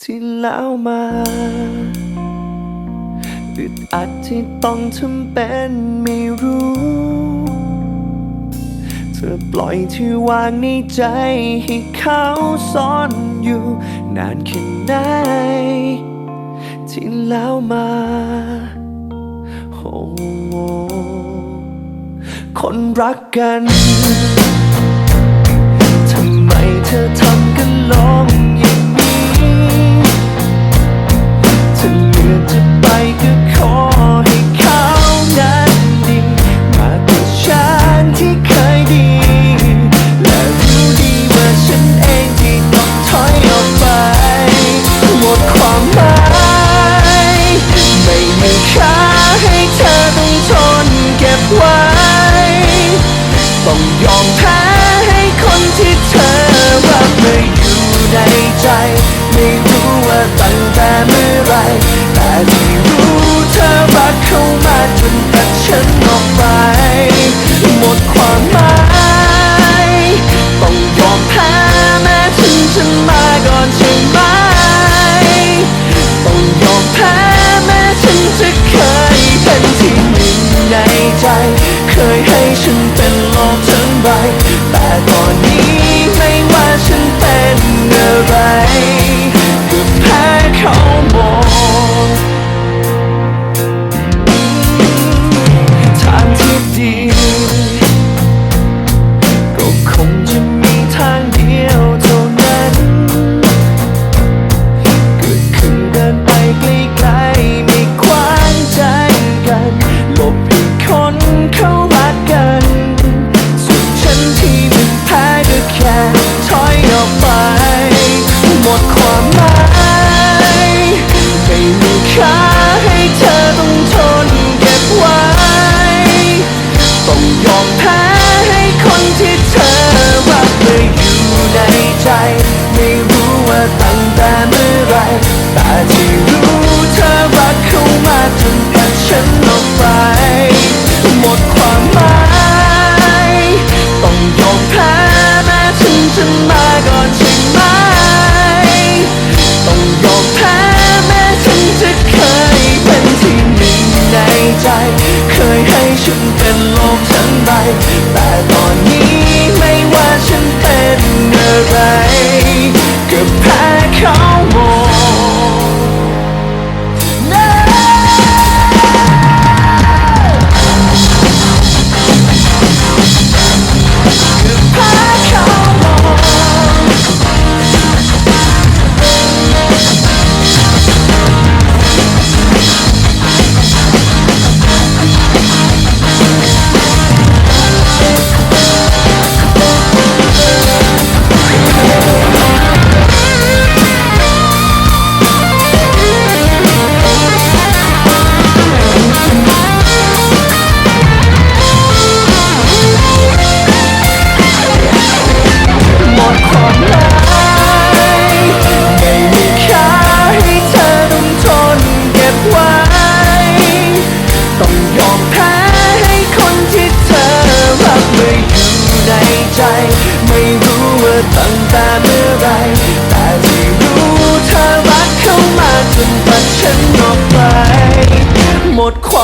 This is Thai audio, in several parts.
ที่แล้วมาอึดอัดที่ต้องทำเป็นไม่รู้ เธอปล่อยที่วางในใจให้เขาซ่อนอยู่ นานแค่ไหนที่แล้วมาโอ้คนรักกัน ทำไมเธอทำกันลง ใจ ไม่รู้ว่าตั้งแต่เมื่อไร แต่ที่รู้เธอรักเข้ามาจนตัดฉันออกไป หมดความหมาย ต้องยอมแพ้แม้ฉันจะมาก่อนใช่ไหม ต้องยอมแพ้แม้ฉันจะเคยเป็นที่หนึ่งในใจ เคยให้ฉันเป็นโลกทั้งใบ แต่ตอนนี้ ฉันเป็นโลกทั้งใบ แต่ตอนนี้ไม่ว่าฉันเป็นอะไรก็แพ้เขา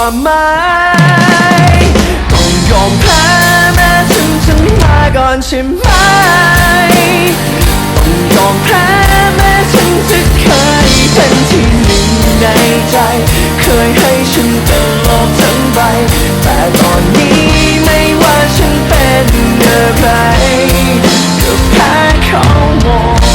ความหมายต้องยอมแพ้แม้ถึงฉันมาก่อนใช่ไหมต้องยอมแพ้แม้ฉันจะเคยเป็นที่หนึ่งในใจ เคยให้ฉันเป็นลกทั้งใบ แต่ตอนนี้ไม่ว่าฉันเป็นอะไรก็แพ้เขาหมด